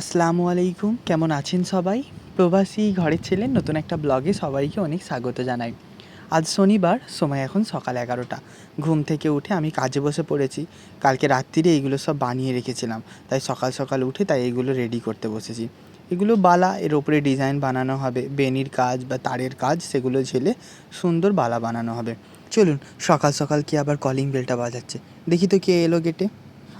আসসালামু আলাইকুম, কেমন আছেন সবাই? প্রবাসী ঘরের ছেলে, নতুন একটা ব্লগে সবাইকে অনেক স্বাগত জানাই। আজ শনিবার, সময় এখন সকাল এগারোটা। ঘুম থেকে উঠে আমি কাজে বসে পড়েছি। কালকে রাত্রিরে এইগুলো সব বানিয়ে রেখেছিলাম। তাই সকাল সকাল উঠে তাই এগুলো রেডি করতে বসেছি। এগুলো বালা, এর ওপরে ডিজাইন বানানো হবে। বেনির কাজ বা তারের কাজ, সেগুলো ঝেলে সুন্দর বালা বানানো হবে। চলুন, সকাল সকাল কি আবার কলিং বেলটা বাজাচ্ছে? দেখি তো কে এলো গেটে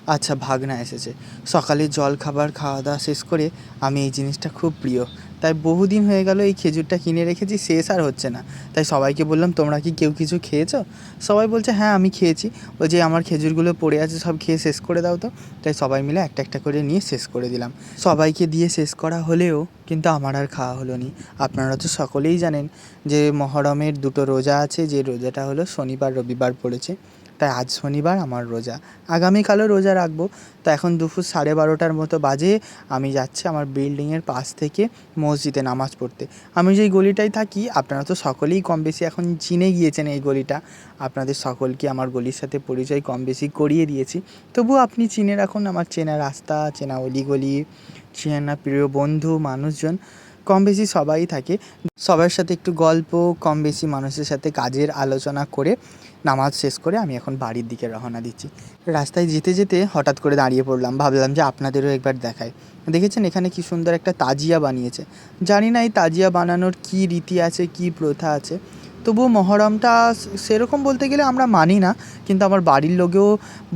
আচ্ছা ভাগনা এসেছে। সকালে জল, খাবার খাওয়া দাওয়া শেষ করে আমি এই জিনিসটা খুব প্রিয়। তাই বহুদিন হয়ে গেল এই খেজুরটা কিনে রেখেছি, শেষ আর হচ্ছে না। তাই সবাইকে বললাম, তোমরা কি কেউ কিছু খেয়েছো? সবাই বলছে হ্যাঁ আমি খেয়েছি। বলছে আমার খেজুরগুলো পড়ে আছে, সব খেয়ে শেষ করে দাও তো। তাই সবাই মিলে একটা একটা করে নিয়ে শেষ করে দিলাম। সবাইকে দিয়ে শেষ করা হলেও কিন্তু আমার আর খাওয়া হলো নি। আপনারা তো সকলেই জানেন যে মহরমের দুটো রোজা আছে, যে রোজাটা হলো শনিবার, রবিবার পড়েছে। তাই আজ শনিবার আমার রোজা। আগামীকালও রোজা রাখব। তো এখন দুপুর সাড়ে বারোটার মতো বাজে। আমি যাচ্ছি আমার বিল্ডিংয়ের পাশ থেকে মসজিদে নামাজ পড়তে। আমি যেই গলিটায় থাকি, আপনারা তো সকলেই কম বেশি এখন চিনে গিয়েছেন এই গলিটা। আপনাদের সকলকে আমার গলির সাথে পরিচয় কম বেশি করিয়ে দিয়েছি। তবুও আপনি চিনে রাখুন, আমার চেনা রাস্তা, চেনা অলিগলি, চেনা প্রিয় বন্ধু, মানুষজন। কম বেশি সবাই থাকে। সবার সাথে একটু গল্প কম বেশি মানুষের সাথে কাজের আলোচনা করে নামাজ শেষ করে আমি এখন বাড়ির দিকে রওনা দিচ্ছি। রাস্তায় যেতে যেতে হঠাৎ করে দাঁড়িয়ে পড়লাম, ভাবলাম যে আপনাদেরও একবার দেখায়। দেখেছেন এখানে কি সুন্দর একটা তাজিয়া বানিয়েছে। জানি না এই তাজিয়া বানানোর কী রীতি আছে, কি প্রথা আছে। তবুও মহরমটা সেরকম বলতে গেলে আমরা মানি না, কিন্তু আমার বাড়ির লোকেও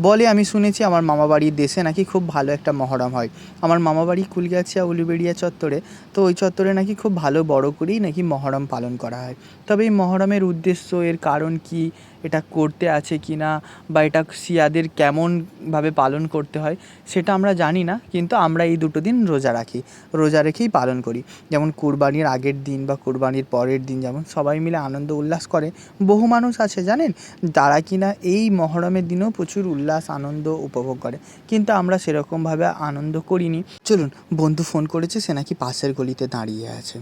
বলে, আমি শুনেছি আমার মামা বাড়ির দেশে নাকি খুব ভালো একটা মহরম হয়। আমার মামা বাড়ি কুলগাছিয়া, উলুবেড়িয়া চত্বরে, তো ওই চত্বরে নাকি খুব ভালো বড় করেই নাকি মহরম পালন করা হয়। তবে এই মহরমের উদ্দেশ্য, এর কারণ কি এটা করতে আছে কি না বা এটা শিয়াদের কেমনভাবে পালন করতে হয়, সেটা আমরা জানি না, কিন্তু আমরা এই দুটো দিন রোজা রাখি। রোজা রেখেই পালন করি। যেমন কুরবানির আগের দিন বা কুরবানির পরের দিন যেমন সবাই মিলে আনন্দ উল্লাস করে। বহু মানুষ আছে জানেন তারা কিনা এই মহরমের দিনেও প্রচুর উল্লাস, আনন্দ উপভোগ করে। কিন্তু আমরা সেরকমভাবে আনন্দ করিনি। চলুন, বন্ধু ফোন করেছে, সে নাকি পাশের গলিতে দাঁড়িয়ে আছে।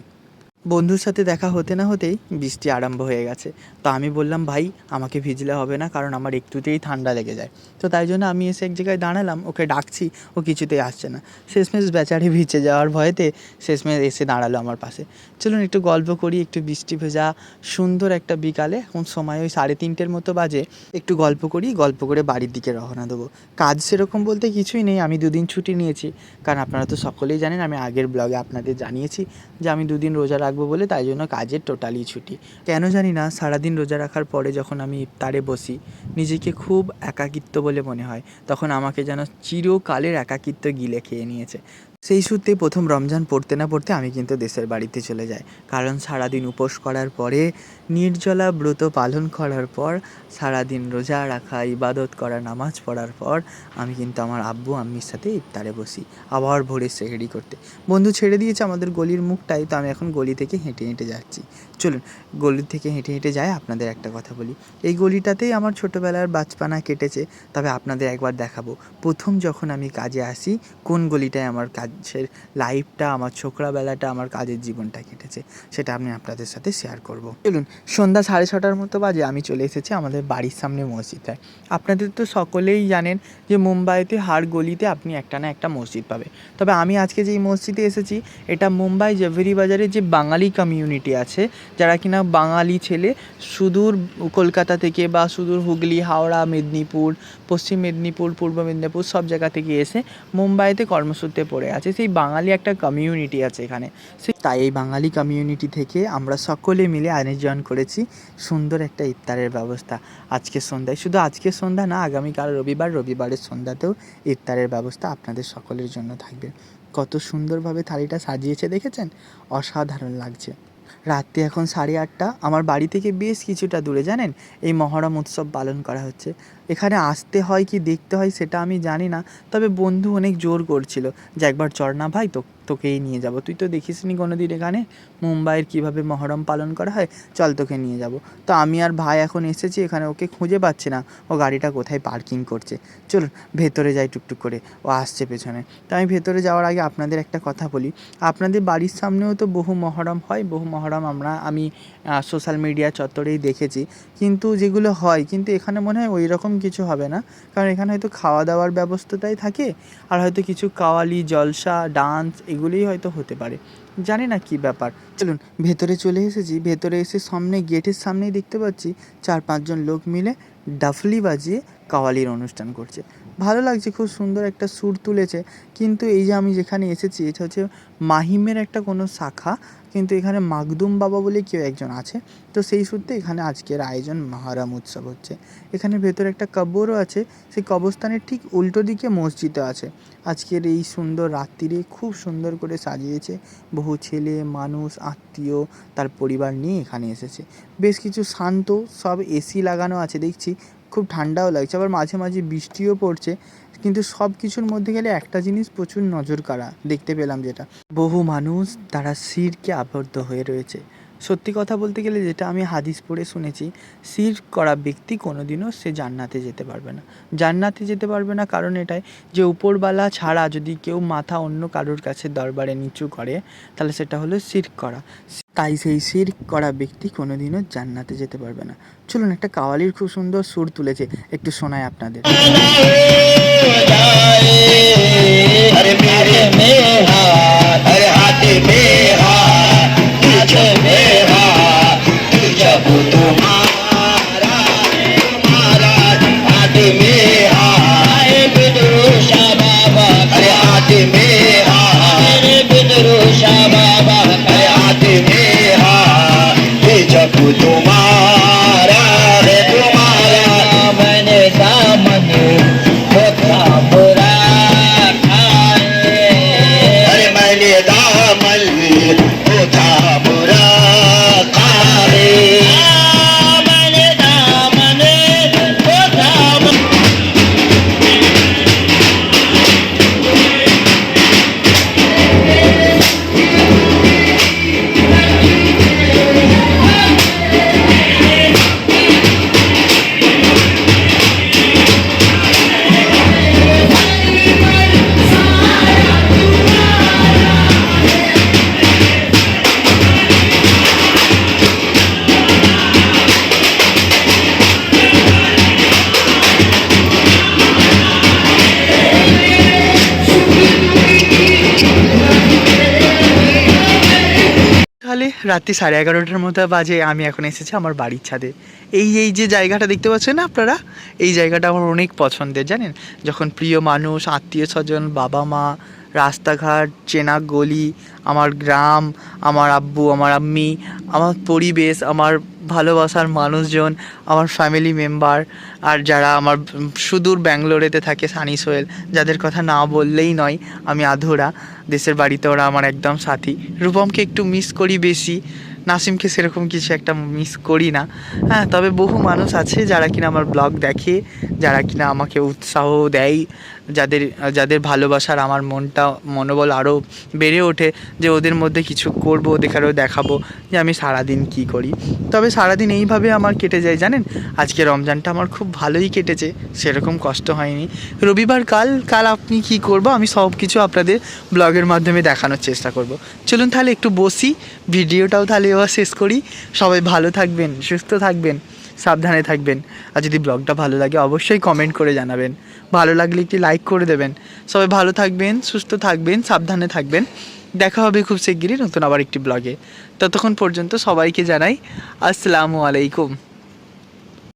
বন্ধুর সাথে দেখা হতে না হতেই বৃষ্টি আরম্ভ হয়ে গেছে। তো আমি বললাম, ভাই, আমাকে ভিজলে হবে না, কারণ আমার একটুতেই ঠান্ডা লেগে যায়। তো তাই জন্য আমি এসে এক জায়গায় দাঁড়ালাম, ওকে ডাকছি, ও কিছুতেই আসছে না। শেষমেশ বেচারি ভিজে যাওয়ার ভয়েতে শেষমেশ এসে দাঁড়াল আমার পাশে। চলুন একটু গল্প করি, একটু বৃষ্টি ভেজা, সুন্দর একটা বিকালে। এখন সময় ওই সাড়ে তিনটের মতো বাজে। একটু গল্প করি, গল্প করে বাড়ির দিকে রওনা দেবো। কাজ সেরকম বলতে কিছুই নেই, আমি দুদিন ছুটি নিয়েছি। কারণ আপনারা তো সকলেই জানেন, আমি আগের ব্লগে আপনাদের জানিয়েছি যে আমি দুদিন রোজা রাখব বলে তাই জন্য কাজের টোটালি ছুটি। কেন জানি না, সারাদিন রোজা রাখার পরে যখন আমি ইফতারে বসি, নিজেকে খুব একাকিত্ব বলে মনে হয়। তখন আমাকে যেন চিরকালের একাকিত্ব গিলে খেয়ে নিয়েছে। সেই সূত্রে প্রথম রমজান পড়তে না পড়তে আমি কিন্তু দেশের বাড়িতে চলে যাই। কারণ সারাদিন উপোস করার পরে, নির্জলা ব্রত পালন করার পর, সারাদিন রোজা রাখা, ইবাদত করা, নামাজ পড়ার পর আমি কিন্তু আমার আব্বু, আম্মির সাথে ইফতারে বসি। আবার ভোরে সেহেরি করতে। বন্ধু ছেড়ে দিয়েছে আমাদের গলির মুখটাই, তো আমি এখন গলি থেকে হেঁটে হেঁটে যাচ্ছি। চলুন, গলি থেকে হেঁটে হেঁটে যাই, আপনাদের একটা কথা বলি। এই গলিটাতেই আমার ছোটোবেলার বাচপানা কেটেছে, তবে আপনাদের একবার দেখাবো। প্রথম যখন আমি কাজে আসি, কোন গলিটায় আমার কাজের লাইফটা আমার ছোকরাবেলাটা, আমার কাজের জীবনটা কেটেছে, সেটা আমি আপনাদের সাথে শেয়ার করব। চলুন, সন্ধ্যা সাড়ে ছটার মতো বাজে, আমি চলে এসেছি আমাদের বাড়ির সামনে মসজিদটায়। আপনাদের তো সকলেই জানেন যে মুম্বাইতে হার গলিতে আপনি একটা না একটা মসজিদ পাবে তবে আমি আজকে যেই মসজিদে এসেছি, এটা মুম্বাই জেভেরি বাজারে যে বাঙালি কমিউনিটি আছে, যারা কিনা বাঙালি ছেলে, সুদূর কলকাতা থেকে বা সুদূর হুগলি, হাওড়া, মেদিনীপুর, পশ্চিম মেদিনীপুর, পূর্ব মেদিনীপুর, সব জায়গা থেকে এসে মুম্বাইতে কর্মসূত্রে পড়ে আছে। সেই বাঙালি একটা কমিউনিটি আছে এখানে। সে তাই এই বাঙালি কমিউনিটি থেকে আমরা সকলে মিলে আয়োজন করেছি সুন্দর একটা ইফতারের ব্যবস্থা। আজকের সন্ধ্যায়, শুধু আজকের সন্ধ্যা না, আগামীকাল রবিবার, রবিবারের সন্ধ্যাতেও ইফতারের ব্যবস্থা আপনাদের সকলের জন্য থাকবে। কত সুন্দরভাবে থালিটা সাজিয়েছে, দেখেছেন? অসাধারণ লাগছে। রাত্রি এখন সাড়ে আটটা, আমার বাড়ি থেকে বেশ কিছুটা দূরে, জানেন? এই মহরম উৎসব পালন করা হচ্ছে। এখানে আসতে হয় কি দেখতে হয় সেটা আমি জানি না, তবে বন্ধু অনেক জোর করছিল। যে একবার চর না ভাই, তো, তোকেই নিয়ে যাব। তুই তো দেখিসনি কোনো দিন এখানে, মুম্বাইয়ের কীভাবে মহরম পালন করা হয়? চল তোকে নিয়ে যাব। তো আমি আর ভাই এখন এসেছি, এখানে ওকে খুঁজে পাচ্ছি না। ও গাড়িটা কোথায় পার্কিং করছে? চলুন ভেতরে যাই টুকটুক করে। ও আসছে পেছনে। তো আমি ভেতরে যাওয়ার আগে আপনাদের একটা কথা বলি। আপনাদের বাড়ির সামনেও তো বহু মহরম হয়, বহু মহরম আমরা, আমি সোশ্যাল মিডিয়া চত্বরেই দেখেছি। কিন্তু যেগুলো হয়, কিন্তু এখানে মনে হয় ওই রকম কিছু হবে না। কারণ এখানে হয়তো খাওয়া দাওয়ার ব্যবস্থাটাই থাকে, আর হয়তো কিছু কাওয়ালি, জলসা, ডান্স এগুলিই হয়তো হতে পারে। জানি না কি ব্যাপার। চলুন, ভেতরে চলে এসেছি। ভেতরে এসে সামনে, গেটের সামনেই দেখতে পাচ্ছি চার পাঁচজন লোক মিলে ডাফলি বাজিয়ে কাওয়ালির অনুষ্ঠান করছে। ভালো লাগছে, খুব সুন্দর একটা সুর তুলেছে। কিন্তু এই যে আমি যেখানে এসেছি, এটা হচ্ছে মাহিমের একটা কোনো শাখা, কিন্তু এখানে মাগদুম বাবা বলে কেউ একজন আছে। তো সেই সূত্রে এখানে আজকের আয়োজন মহারাম উৎসব হচ্ছে। এখানে ভেতরে একটা কবরও আছে, সেই কবরস্থানের ঠিক উল্টো দিকে মসজিদও আছে। আজকের এই সুন্দর রাত্রিরে খুব সুন্দর করে সাজিয়েছে, বহু ছেলে, মানুষ, আত্মীয়, তার পরিবার নিয়ে এখানে এসেছে। বেশ কিছু শান্ত, সব এসি লাগানো আছে, দেখছি। খুব ঠান্ডাও লাগছে, আবার মাঝে মাঝে বৃষ্টিও পড়ছে, কিন্তু সব কিছুর মধ্যে গেলে একটা জিনিস প্রচুর নজর কাড়া, দেখতে পেলাম যেটা। বহু মানুষ তারা শিরকে আবদ্ধ হয়ে রয়েছে। সত্যি কথা বলতে গেলে যেটা আমি হাদিস পড়ে শুনেছি শির করা ব্যক্তি কোনোদিনও সে জান্নাতে যেতে পারবে না। জান্নাতে যেতে পারবে না কারণ এটাই যে উপরবালা ছাড়া যদি কেউ মাথা অন্য কারোর কাছে দরবারে নিচু করে, তাহলে সেটা হলো শির করা। তাই সেই শির করা ব্যক্তি কোনোদিনও জান্নাতে যেতে পারবে না। চলুন, একটা কাওয়ালির খুব সুন্দর সুর তুলেছে। একটু শোনায় আপনাদের। अरे রাত্রি সাড়ে এগারোটার মতো বাজে, আমি এখন এসেছি আমার বাড়ির ছাদে। এই এই যে জায়গাটা দেখতে পাচ্ছেন না আপনারা? এই জায়গাটা আমার অনেক পছন্দের, জানেন? যখন প্রিয় মানুষ, আত্মীয় স্বজন, বাবা মা রাস্তাঘাট, চেনা গলি, আমার গ্রাম, আমার আব্বু, আমার আম্মি, আমার পরিবেশ, আমার ভালোবাসার মানুষজন, আমার ফ্যামিলি মেম্বার আর যারা আমার সুদূর ব্যাঙ্গালোরেতে থাকে সানি সোহেল, যাদের কথা না বললেই নয়, আমি আধুরা, দেশের বাড়িতে ওরা আমার একদম সাথী। রূপমকে একটু মিস করি বেশি, নাসিমকে সেরকম কিছু একটা মিস করি না। হ্যাঁ তবে বহু মানুষ আছে যারা কিনা আমার ব্লগ দেখে, যারা কিনা আমাকে উৎসাহ দেয় যাদের যাদের ভালোবাসার আমার মনটা, মনোবল আরও বেড়ে ওঠে, যে ওদের মধ্যে কিছু করব, ওদের আরও দেখাবো, যে আমি সারাদিন কী করি। তবে সারাদিন এইভাবে আমার কেটে যায়, জানেন? আজকে রমজানটা আমার খুব ভালোই কেটেছে, সেরকম কষ্ট হয়নি। রবিবার কাল কাল আপনি কি করব, আমি সব কিছু আপনাদের ব্লগের মাধ্যমে দেখানোর চেষ্টা করব। চলুন তাহলে একটু বসি, ভিডিওটাও তাহলে এবার শেষ করি। সবাই ভালো থাকবেন, সুস্থ থাকবেন। সাবধানে থাকবেন। আর যদি ব্লগটা ভালো লাগে, অবশ্যই কমেন্ট করে জানাবেন। ভালো লাগলে একটি লাইক করে দেবেন। সবাই ভালো থাকবেন, সুস্থ থাকবেন, সাবধানে থাকবেন। দেখা হবে খুব শিগগিরই নতুন আবার একটি ব্লগে। ততক্ষণ পর্যন্ত সবাইকে জানাই, আসসালামু আলাইকুম।